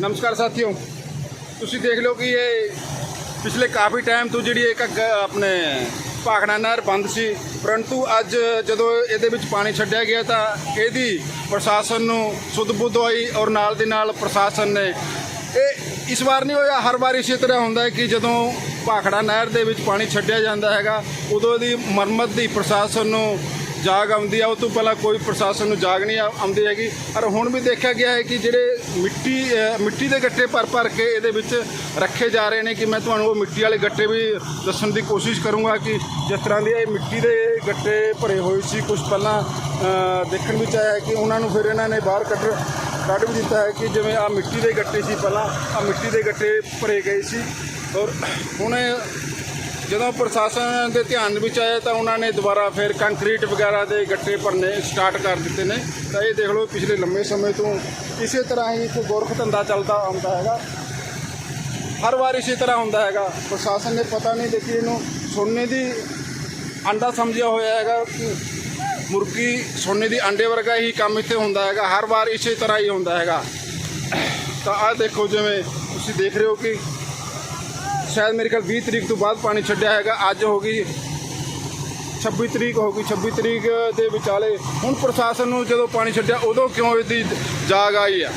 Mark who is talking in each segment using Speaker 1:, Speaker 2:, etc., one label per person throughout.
Speaker 1: ਨਮਸਕਾਰ ਸਾਥੀਓ। ਤੁਸੀਂ ਦੇਖ ਲਓ ਕਿ ਇਹ ਪਿਛਲੇ ਕਾਫੀ ਟਾਈਮ ਤੋਂ ਜਿਹੜੀ ਇੱਕ ਗ- ਆਪਣੇ ਭਾਖੜਾ ਨਹਿਰ ਬੰਦ ਸੀ। ਪਰੰਤੂ ਅੱਜ ਜਦੋਂ ਇਹਦੇ ਵਿੱਚ ਪਾਣੀ ਛੱਡਿਆ ਗਿਆ ਤਾਂ ਇਹਦੀ ਪ੍ਰਸ਼ਾਸਨ ਨੂੰ ਸੁਧ ਬੁੱਧ ਹੋਈ ਔਰ ਨਾਲ ਦੀ ਨਾਲ ਪ੍ਰਸ਼ਾਸਨ ਨੇ ਇਹ ਇਸ ਵਾਰ ਨਹੀਂ ਹੋਇਆ, ਹਰ ਵਾਰ ਇਸੇ ਤਰ੍ਹਾਂ ਹੁੰਦਾ ਹੈ ਕਿ ਜਦੋਂ ਭਾਖੜਾ ਨਹਿਰ ਦੇ ਵਿੱਚ ਪਾਣੀ ਛੱਡਿਆ ਜਾਂਦਾ ਹੈਗਾ, ਉਦੋਂ ਇਹਦੀ ਮਰਮਤ ਦੀ ਪ੍ਰਸ਼ਾਸਨ ਨੂੰ ਜਾਗ ਆਉਂਦੀ ਆ, ਉਹ ਤੋਂ ਪਹਿਲਾਂ ਕੋਈ ਪ੍ਰਸ਼ਾਸਨ ਨੂੰ ਜਾਗ ਨਹੀਂ ਆਉਂਦੀ ਹੈਗੀ। ਔਰ ਹੁਣ ਵੀ ਦੇਖਿਆ ਗਿਆ ਹੈ ਕਿ ਜਿਹੜੇ ਮਿੱਟੀ ਮਿੱਟੀ ਦੇ ਗੱਟੇ ਭਰ ਭਰ ਕੇ ਇਹਦੇ ਵਿੱਚ ਰੱਖੇ ਜਾ ਰਹੇ ਨੇ ਕਿ ਮੈਂ ਤੁਹਾਨੂੰ ਉਹ ਮਿੱਟੀ ਵਾਲੇ ਗੱਟੇ ਵੀ ਦੱਸਣ ਦੀ ਕੋਸ਼ਿਸ਼ ਕਰੂੰਗਾ ਕਿ ਜਿਸ ਤਰ੍ਹਾਂ ਦੇ ਇਹ ਮਿੱਟੀ ਦੇ ਗੱਟੇ ਭਰੇ ਹੋਏ ਸੀ ਕੁਝ ਪਹਿਲਾਂ ਦੇਖਣ ਵਿੱਚ ਆਇਆ ਕਿ ਉਹਨਾਂ ਨੂੰ ਫਿਰ ਇਹਨਾਂ ਨੇ ਬਾਹਰ ਕੱਢ ਕੱਢ ਵੀ ਦਿੱਤਾ ਹੈ ਕਿ ਜਿਵੇਂ ਆ ਮਿੱਟੀ ਦੇ ਗੱਟੇ ਸੀ ਪਹਿਲਾਂ ਆ ਮਿੱਟੀ ਦੇ ਗੱਟੇ ਭਰੇ ਗਏ ਸੀ। ਔਰ ਹੁਣ ਜਦੋਂ ਪ੍ਰਸ਼ਾਸਨ ਦੇ ਧਿਆਨ ਵਿੱਚ ਆਇਆ ਤਾਂ ਉਹਨਾਂ ਨੇ ਦੁਬਾਰਾ ਫਿਰ ਕੰਕਰੀਟ ਵਗੈਰਾ ਦੇ ਗੱਟੇ ਭਰਨੇ ਸਟਾਰਟ ਕਰ ਦਿੱਤੇ ਨੇ। ਤਾਂ ਇਹ ਦੇਖ ਲਓ ਪਿਛਲੇ ਲੰਮੇ ਸਮੇਂ ਤੋਂ ਇਸੇ ਤਰ੍ਹਾਂ ਹੀ ਇੱਕ ਗੋਰਖ ਧੰਦਾ ਚੱਲਦਾ ਆਉਂਦਾ ਹੈਗਾ। ਹਰ ਵਾਰ ਇਸੇ ਤਰ੍ਹਾਂ ਹੁੰਦਾ ਹੈਗਾ। ਪ੍ਰਸ਼ਾਸਨ ਨੇ ਪਤਾ ਨਹੀਂ ਦੇਖੀ ਇਹਨੂੰ ਸੋਨੇ ਦੀ ਅੰਡਾ ਸਮਝਿਆ ਹੋਇਆ ਹੈਗਾ ਮੁਰਗੀ ਸੋਨੇ ਦੀ ਅੰਡੇ ਵਰਗਾ ਹੀ ਕੰਮ ਇੱਥੇ ਹੁੰਦਾ ਹੈਗਾ। ਹਰ ਵਾਰ ਇਸੇ ਤਰ੍ਹਾਂ ਹੀ ਹੁੰਦਾ ਹੈਗਾ। ਤਾਂ ਆਹ ਦੇਖੋ ਜਿਵੇਂ ਤੁਸੀਂ ਦੇਖ ਰਹੇ ਹੋ ਕਿ ਸ਼ਾਇਦ ਮੇਰੇ ਖਿਆਲ 20 ਤਰੀਕ ਤੋਂ ਬਾਅਦ ਪਾਣੀ ਛੱਡਿਆ ਹੈਗਾ। ਅੱਜ ਹੋ ਗਈ 26 ਤਰੀਕ, ਹੋ ਗਈ 26 ਤਰੀਕ ਦੇ ਵਿਚਾਲੇ। ਹੁਣ ਪ੍ਰਸ਼ਾਸਨ ਨੂੰ ਜਦੋਂ ਪਾਣੀ ਛੱਡਿਆ, ਉਦੋਂ ਕਿਉਂ ਇਹਦੀ ਜਾਗ ਆਈ ਆ?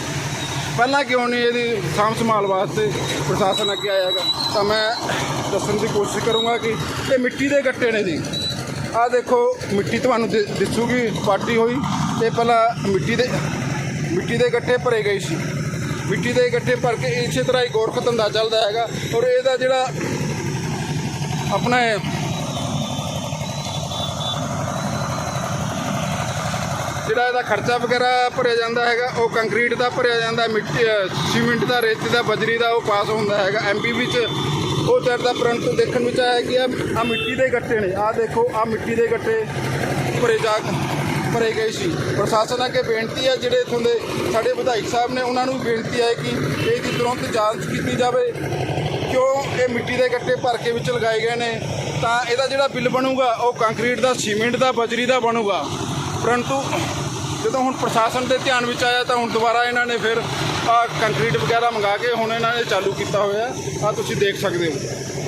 Speaker 1: ਪਹਿਲਾਂ ਕਿਉਂ ਨਹੀਂ ਇਹਦੀ ਸਾਂਭ ਸੰਭਾਲ ਵਾਸਤੇ ਪ੍ਰਸ਼ਾਸਨ ਅੱਗੇ ਆਇਆ ਹੈਗਾ? ਤਾਂ ਮੈਂ ਦੱਸਣ ਦੀ ਕੋਸ਼ਿਸ਼ ਕਰੂੰਗਾ ਕਿ ਇਹ ਮਿੱਟੀ ਦੇ ਗੱਟੇ ਨੇ ਜੀ। ਆਹ ਦੇਖੋ, ਮਿੱਟੀ ਤੁਹਾਨੂੰ ਦਿਸੂਗੀ, ਪਾਟੀ ਹੋਈ। ਤੇ ਪਹਿਲਾਂ ਮਿੱਟੀ ਦੇ ਮਿੱਟੀ ਦੇ ਗੱਟੇ ਭਰੇ ਗਏ ਸੀ। ਮਿੱਟੀ ਦੇ ਗੱਟੇ ਭਰ ਕੇ ਇਸੇ ਤਰ੍ਹਾਂ ਹੀ ਗੋਰਖ ਧੰਦਾ ਚੱਲਦਾ ਹੈਗਾ ਔਰ ਇਹਦਾ ਜਿਹੜਾ ਆਪਣਾ ਜਿਹੜਾ ਇਹਦਾ ਖਰਚਾ ਵਗੈਰਾ ਭਰਿਆ ਜਾਂਦਾ ਹੈਗਾ ਉਹ ਕੰਕਰੀਟ ਦਾ ਭਰਿਆ ਜਾਂਦਾ ਮਿੱਟੀ ਅ, ਸੀਮਿੰਟ ਦਾ ਰੇਤੇ ਦਾ ਬਜਰੀ ਦਾ ਉਹ ਪਾਸ ਹੁੰਦਾ ਹੈਗਾ। ਐਮਪੀ ਵਿੱਚ ਉਹ ਚੜਦਾ ਪਰੰਤੂ ਦੇਖਣ ਵਿੱਚ ਆਇਆ ਕਿ ਆ ਆ ਮਿੱਟੀ ਦੇ ਗੱਟੇ ਨੇ। ਆ ਦੇਖੋ ਆ ਮਿੱਟੀ ਦੇ ਗੱਟੇ ਭਰੇ ਜਾ ਭਰੇ ਗਏ ਸੀ। ਪ੍ਰਸ਼ਾਸਨ ਅੱਗੇ ਬੇਨਤੀ ਹੈ, ਜਿਹੜੇ ਇਥੋਂ ਦੇ ਸਾਡੇ ਵਿਧਾਇਕ ਸਾਹਿਬ ਨੇ, ਉਹਨਾਂ ਨੂੰ ਵੀ ਬੇਨਤੀ ਹੈ ਕਿ ਇਹਦੀ ਤੁਰੰਤ ਜਾਂਚ ਕੀਤੀ ਜਾਵੇ। ਕਿਉਂ ਇਹ ਮਿੱਟੀ ਦੇ ਗੱਟੇ ਭਰ ਕੇ ਵਿੱਚ ਲਗਾਏ ਗਏ ਨੇ? ਤਾਂ ਇਹਦਾ ਜਿਹੜਾ ਬਿੱਲ ਬਣੂਗਾ, ਉਹ ਕੰਕਰੀਟ ਦਾ, ਸੀਮੈਂਟ ਦਾ, ਬਜਰੀ ਦਾ ਬਣੂਗਾ। ਪਰੰਤੂ ਜਦੋਂ ਹੁਣ ਪ੍ਰਸ਼ਾਸਨ ਦੇ ਧਿਆਨ ਵਿੱਚ ਆਇਆ, ਤਾਂ ਹੁਣ ਦੁਬਾਰਾ ਇਹਨਾਂ ਨੇ ਫਿਰ ਕੰਕਰੀਟ ਵਗੈਰਾ ਮੰਗਾ ਕੇ ਹੁਣ ਇਹਨਾਂ ਨੇ ਚਾਲੂ ਕੀਤਾ ਹੋਇਆ। ਆ ਤੁਸੀਂ ਦੇਖ ਸਕਦੇ ਹੋ।